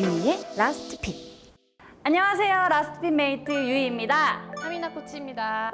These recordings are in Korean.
유이의 라스트 핏. 안녕하세요. 라스트 핏 메이트 유이입니다. 하미나 코치입니다.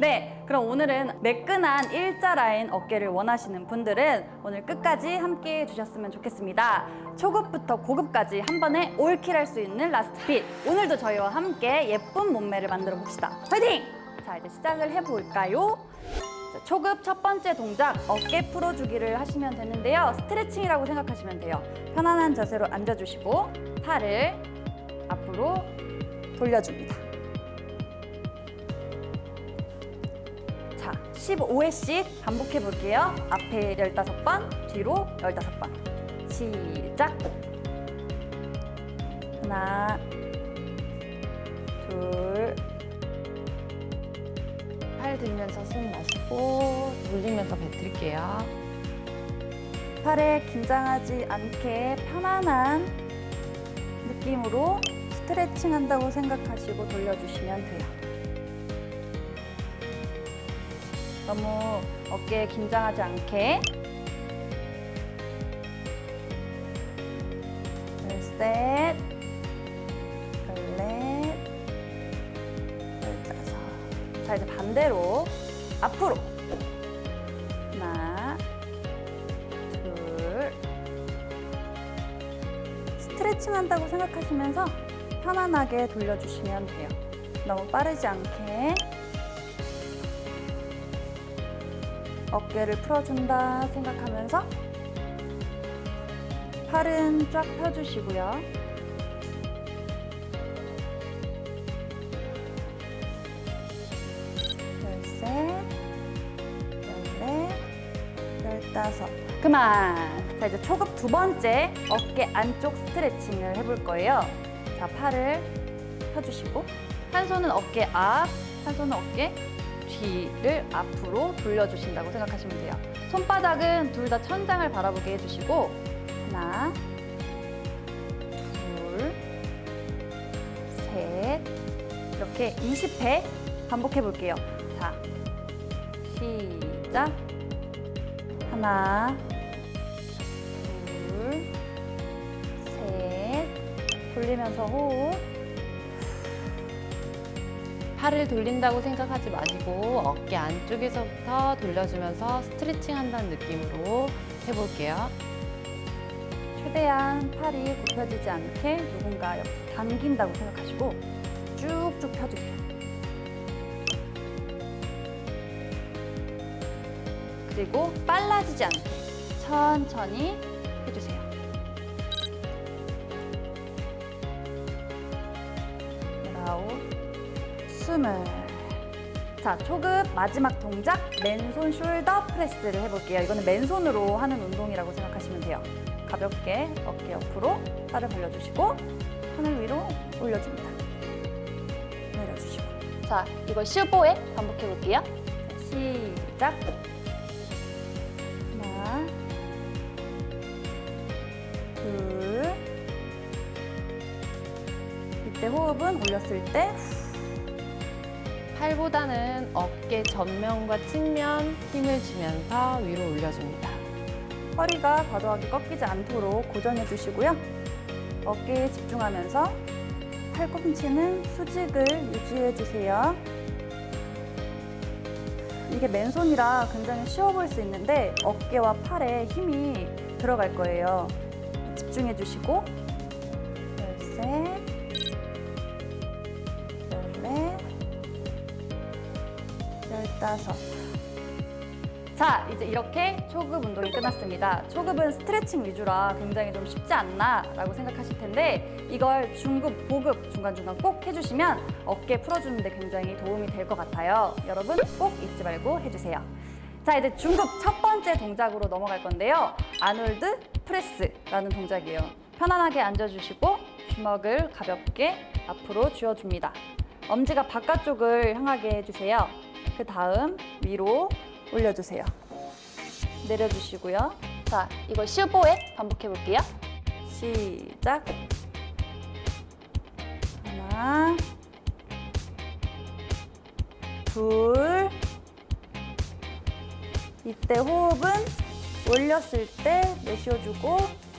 네, 그럼 오늘은 매끈한 일자 라인 어깨를 원하시는 분들은 오늘 끝까지 함께 해주셨으면 좋겠습니다. 초급부터 고급까지 한 번에 올킬할 수 있는 라스트 핏. 오늘도 저희와 함께 예쁜 몸매를 만들어 봅시다. 화이팅! 자, 이제 시작을 해볼까요? 자, 초급 첫 번째 동작 어깨 풀어주기를 하시면 되는데요. 스트레칭이라고 생각하시면 돼요. 편안한 자세로 앉아주시고 팔을 앞으로 돌려줍니다. 자, 15회씩 반복해 볼게요. 앞에 15번, 뒤로 15번. 시작. 하나, 둘, 팔 들면서 숨 마시고 돌리면서 뱉을게요. 팔에 긴장하지 않게 편안한 느낌으로 스트레칭 한다고 생각하시고 돌려주시면 돼요. 너무 어깨에 긴장하지 않게. 둘, 셋, 반대로 앞으로. 하나, 둘. 스트레칭 한다고 생각하시면서 편안하게 돌려주시면 돼요. 너무 빠르지 않게. 어깨를 풀어준다 생각하면서 팔은 쫙 펴주시고요. 그만. 자, 이제 초급 두 번째 어깨 안쪽 스트레칭을 해볼 거예요. 자, 팔을 펴주시고, 한 손은 어깨 앞, 한 손은 어깨 뒤를 앞으로 돌려주신다고 생각하시면 돼요. 손바닥은 둘 다 천장을 바라보게 해주시고, 하나, 둘, 셋, 이렇게 20회 반복해 볼게요. 자, 시작. 하나, 돌리면서 호흡. 팔을 돌린다고 생각하지 마시고 어깨 안쪽에서부터 돌려주면서 스트레칭 한다는 느낌으로 해볼게요. 최대한 팔이 굽혀지지 않게 누군가 옆에 당긴다고 생각하시고 쭉쭉 펴주세요. 그리고 빨라지지 않게 천천히 해주세요. 아홉, 스물. 자, 초급 마지막 동작 맨손 숄더 프레스를 해볼게요. 이거는 맨손으로 하는 운동이라고 생각하시면 돼요. 가볍게 어깨 옆으로 팔을 벌려주시고 하늘 위로 올려줍니다. 내려주시고. 자, 이거 15회 반복해 볼게요. 시작. 때 호흡은 올렸을 때 팔보다는 어깨 전면과 측면 힘을 주면서 위로 올려줍니다. 허리가 과도하게 꺾이지 않도록 고정해 주시고요. 어깨에 집중하면서 팔꿈치는 수직을 유지해 주세요. 이게 맨손이라 굉장히 쉬워 보일 수 있는데 어깨와 팔에 힘이 들어갈 거예요. 집중해 주시고 열다섯. 자, 이제 이렇게 초급 운동이 끝났습니다. 초급은 스트레칭 위주라 굉장히 좀 쉽지 않나 라고 생각하실 텐데 이걸 중급, 고급 중간중간 꼭 해주시면 어깨 풀어주는 데 굉장히 도움이 될 것 같아요. 여러분 꼭 잊지 말고 해주세요. 자, 이제 중급 첫 번째 동작으로 넘어갈 건데요. 아놀드 프레스라는 동작이에요. 편안하게 앉아주시고 주먹을 가볍게 앞으로 쥐어줍니다. 엄지가 바깥쪽을 향하게 해주세요. 그 다음 위로 올려주세요. 내려주시고요. 자, 이거 15회 반복해 볼게요. 시작. 하나, 둘. 이때 호흡은 올렸을 때 내쉬어주고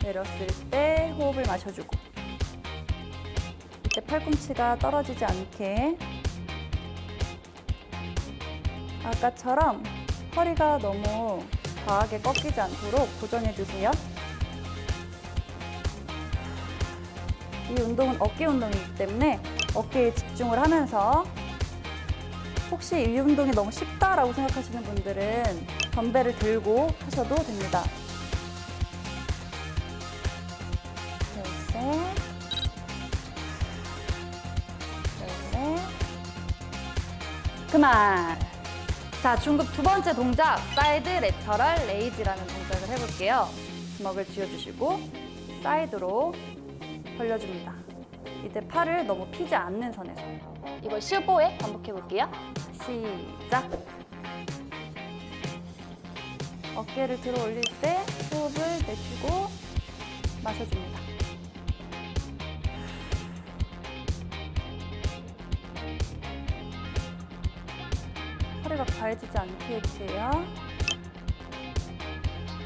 내렸을 때 호흡을 마셔주고 이때 팔꿈치가 떨어지지 않게 아까처럼 허리가 너무 과하게 꺾이지 않도록 고정해 주세요. 이 운동은 어깨 운동이기 때문에 어깨에 집중을 하면서 혹시 이 운동이 너무 쉽다라고 생각하시는 분들은 덤벨을 들고 하셔도 됩니다. 그만. 자, 중급 두 번째 동작, 사이드 레터럴 레이즈라는 동작을 해볼게요. 주먹을 쥐어주시고 사이드로 벌려줍니다. 이때 팔을 너무 피지 않는 선에서. 이걸 15회 반복해볼게요. 시작. 어깨를 들어 올릴 때 호흡을 내쉬고 마셔줍니다. 허리가 과해지지 않게 해주세요.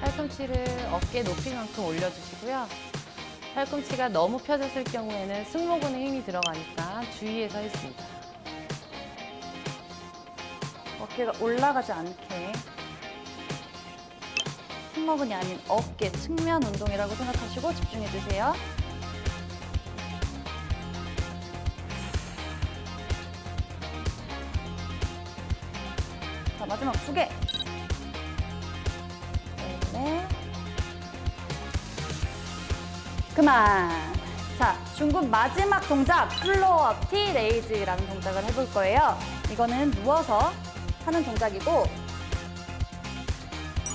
팔꿈치를 어깨 높이만큼 올려주시고요. 팔꿈치가 너무 펴졌을 경우에는 승모근에 힘이 들어가니까 주의해서 했습니다. 어깨가 올라가지 않게 승모근이 아닌 어깨 측면 운동이라고 생각하시고 집중해 주세요. 자 마지막 두 개. 네. 그만. 자, 중급 마지막 동작 플로어 T 레이즈라는 동작을 해볼 거예요. 이거는 누워서 하는 동작이고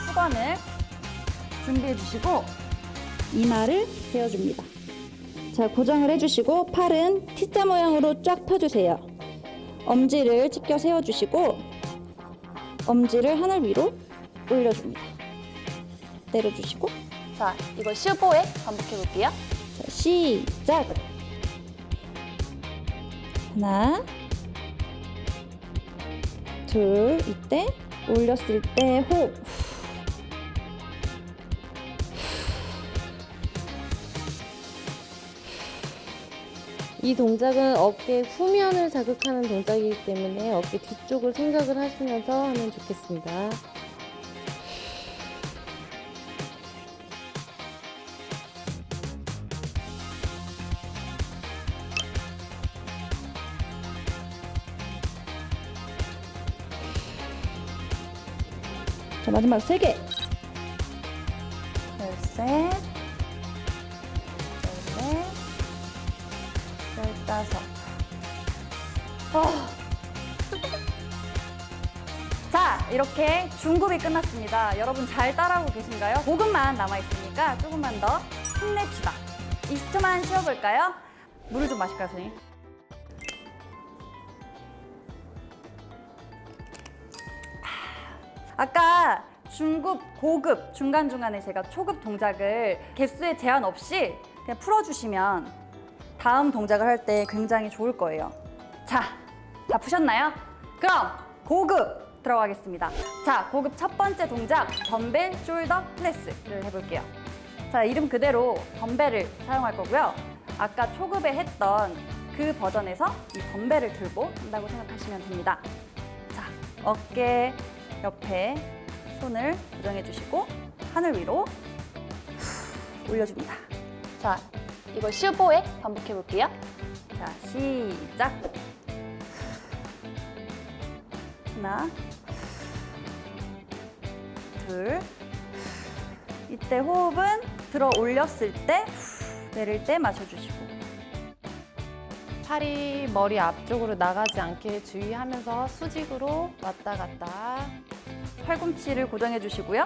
수건을 준비해 주시고 이마를 세워줍니다. 자, 고정을 해주시고 팔은 T자 모양으로 쫙 펴주세요. 엄지를 찢겨 세워주시고 엄지를 하늘 위로 올려줍니다. 내려주시고 자, 이거 15회 반복해 볼게요. 자, 시작! 하나 둘, 이때 올렸을 때 호흡. 이 동작은 어깨 후면을 자극하는 동작이기 때문에 어깨 뒤쪽을 생각을 하시면서 하면 좋겠습니다. 자, 마지막 세 개. 열셋, 이렇게 중급이 끝났습니다. 여러분 잘 따라하고 계신가요? 5분만 남아있으니까 조금만 더 힘냅시다. 20초만 쉬어볼까요? 물을 좀 마실까요, 선생님? 아까 중급, 고급, 중간중간에 제가 초급 동작을 개수에 제한 없이 그냥 풀어주시면 다음 동작을 할 때 굉장히 좋을 거예요. 자, 다 푸셨나요? 그럼 고급 들어가겠습니다. 자, 고급 첫 번째 동작, 덤벨 숄더 프레스를 해볼게요. 자, 이름 그대로 덤벨을 사용할 거고요. 아까 초급에 했던 그 버전에서 이 덤벨을 들고 한다고 생각하시면 됩니다. 자, 어깨 옆에 손을 고정해 주시고 하늘 위로 후, 올려줍니다. 자, 이거 15회 반복해 볼게요. 자, 시작. 하나, 둘. 이때 호흡은 들어 올렸을 때 후, 내릴 때 마셔주시고 팔이 머리 앞쪽으로 나가지 않게 주의하면서 수직으로 왔다 갔다 팔꿈치를 고정해 주시고요.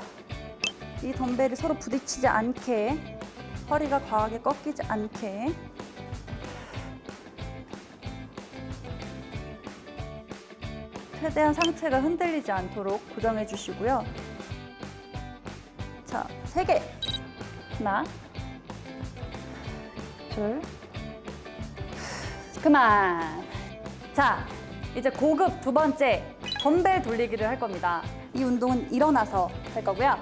이 덤벨이 서로 부딪히지 않게 허리가 과하게 꺾이지 않게 최대한 상체가 흔들리지 않도록 고정해 주시고요. 자, 세 개. 하나, 둘, 그만. 자, 이제 고급 두 번째 덤벨 돌리기를 할 겁니다. 이 운동은 일어나서 할 거고요.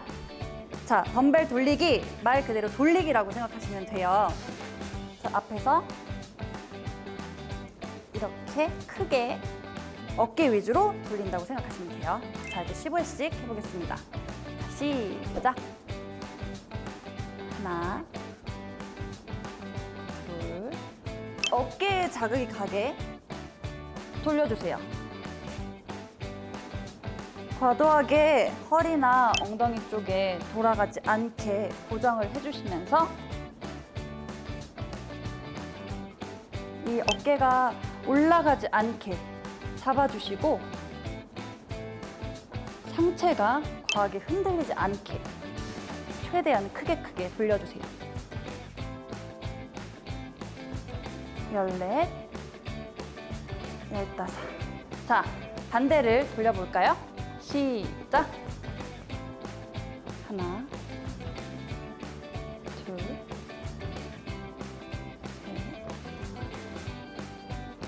자, 덤벨 돌리기 말 그대로 돌리기라고 생각하시면 돼요. 자, 앞에서 이렇게 크게 어깨 위주로 돌린다고 생각하시면 돼요. 자, 이제 15회씩 해보겠습니다. 자, 시작. 하나, 둘. 어깨에 자극이 가게 돌려주세요. 과도하게 허리나 엉덩이 쪽에 돌아가지 않게 고정을 해주시면서 이 어깨가 올라가지 않게 잡아주시고 상체가 과하게 흔들리지 않게 최대한 크게 크게 돌려주세요. 열넷, 열다섯. 자, 반대를 돌려볼까요? 시작. 하나, 둘, 셋.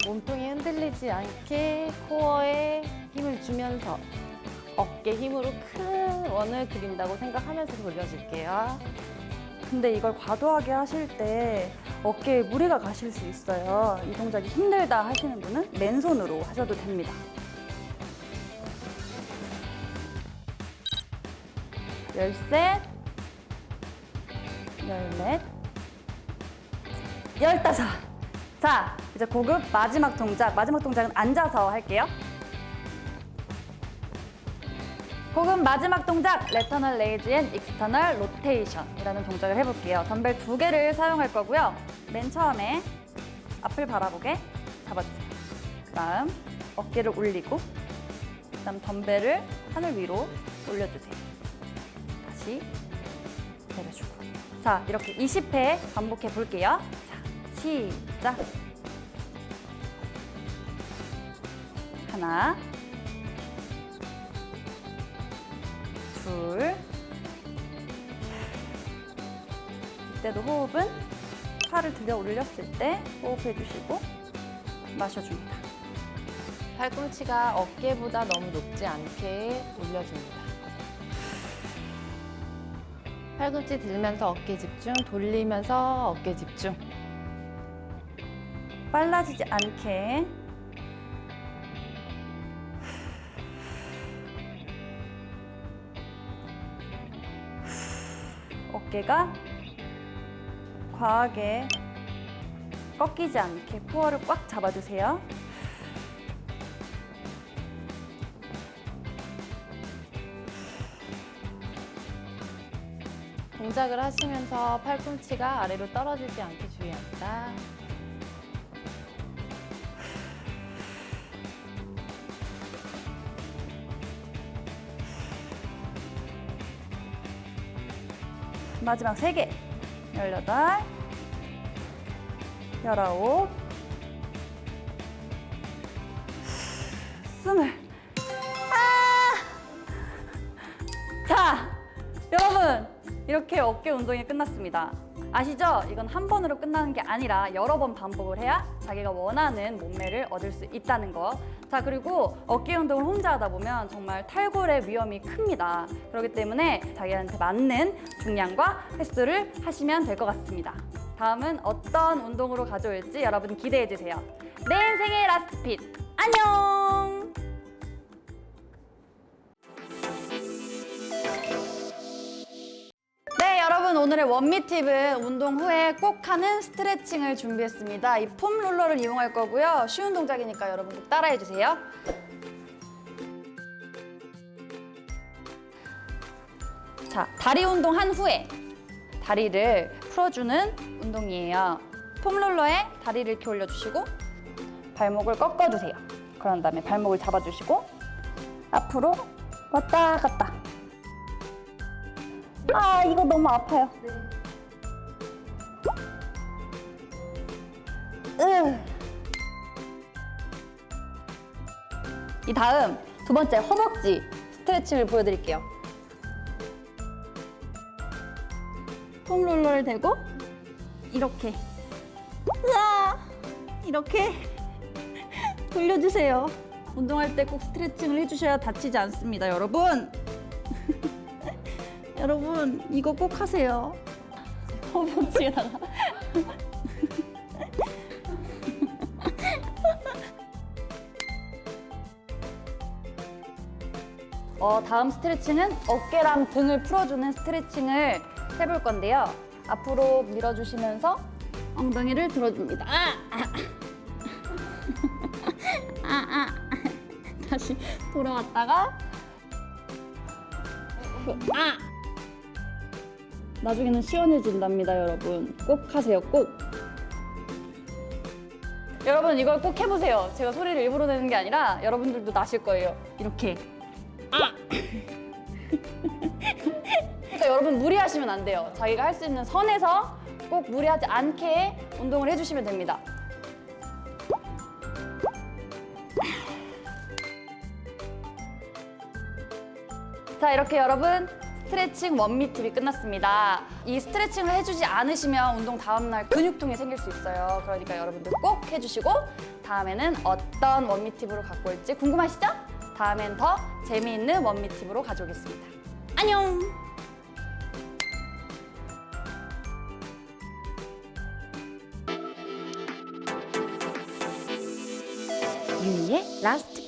몸통이 흔들리지 않게 코어에 힘을 주면서 어깨 힘으로 큰 원을 그린다고 생각하면서 돌려줄게요. 근데 이걸 과도하게 하실 때 어깨에 무리가 가실 수 있어요. 이 동작이 힘들다 하시는 분은 맨손으로 하셔도 됩니다. 열셋, 열넷, 열다섯. 자, 이제 고급 마지막 동작. 마지막 동작은 앉아서 할게요. 고급 마지막 동작 레터널 레이즈 앤 익스터널 로테이션이라는 동작을 해볼게요. 덤벨 두 개를 사용할 거고요. 맨 처음에 앞을 바라보게 잡아주세요. 그다음 어깨를 올리고 그다음 덤벨을 하늘 위로 올려주세요. 다시 내려주고. 자 이렇게 20회 반복해 볼게요. 자 시작. 하나. 둘. 이때도 호흡은 팔을 들여 올렸을 때 호흡해 주시고 마셔줍니다. 팔꿈치가 어깨보다 너무 높지 않게 올려줍니다. 팔꿈치 들면서 어깨 집중, 돌리면서 어깨 집중. 빨라지지 않게 어깨가 과하게 꺾이지 않게 코어를 꽉 잡아주세요. 동작을 하시면서 팔꿈치가 아래로 떨어지지 않게 주의합니다. 마지막 세 개. 열여덟, 열아홉, 스물. 아! 자, 여러분 이렇게 어깨 운동이 끝났습니다. 아시죠? 이건 한 번으로 끝나는 게 아니라 여러 번 반복을 해야 자기가 원하는 몸매를 얻을 수 있다는 거. 자, 그리고 어깨 운동을 혼자 하다 보면 정말 탈골의 위험이 큽니다. 그렇기 때문에 자기한테 맞는 중량과 횟수를 하시면 될 것 같습니다. 다음은 어떤 운동으로 가져올지 여러분 기대해 주세요. 내 인생의 라스트 핏. 안녕! 여러분 오늘의 원미 팁은 운동 후에 꼭 하는 스트레칭을 준비했습니다. 이폼 롤러를 이용할 거고요. 쉬운 동작이니까 여러분 꼭 따라해 주세요. 자, 다리 운동 한 후에 다리를 풀어주는 운동이에요. 폼 롤러에 다리를 이렇게 올려주시고 발목을 꺾어주세요. 그런 다음에 발목을 잡아주시고 앞으로 왔다 갔다. 아, 이거 너무 아파요. 으. 이 다음 두 번째 허벅지 스트레칭을 보여드릴게요. 폼 롤러를 대고 이렇게 으아! 이렇게 돌려주세요. 운동할 때 꼭 스트레칭을 해주셔야 다치지 않습니다, 여러분. 여러분 이거 꼭 하세요. 허벅지에다가. 어, 다음 스트레칭은 어깨랑 등을 풀어주는 스트레칭을 해볼 건데요. 앞으로 밀어주시면서 엉덩이를 들어줍니다. 아! 아, 아. 다시 돌아왔다가 아! 나중에는 시원해진답니다, 여러분. 꼭 하세요, 꼭. 여러분 이걸 꼭 해보세요. 제가 소리를 일부러 내는 게 아니라 여러분들도 나실 거예요. 이렇게. 아! 그러니까 여러분 무리하시면 안 돼요. 자기가 할 수 있는 선에서 꼭 무리하지 않게 운동을 해주시면 됩니다. 자 이렇게 여러분 스트레칭 원미 팁이 끝났습니다. 이 스트레칭을 해주지 않으시면 운동 다음날 근육통이 생길 수 있어요. 그러니까 여러분들 꼭 해주시고 다음에는 어떤 원미 팁으로 갖고 올지 궁금하시죠? 다음엔 더 재미있는 원미 팁으로 가져오겠습니다. 안녕! 유미의 라스트 픽.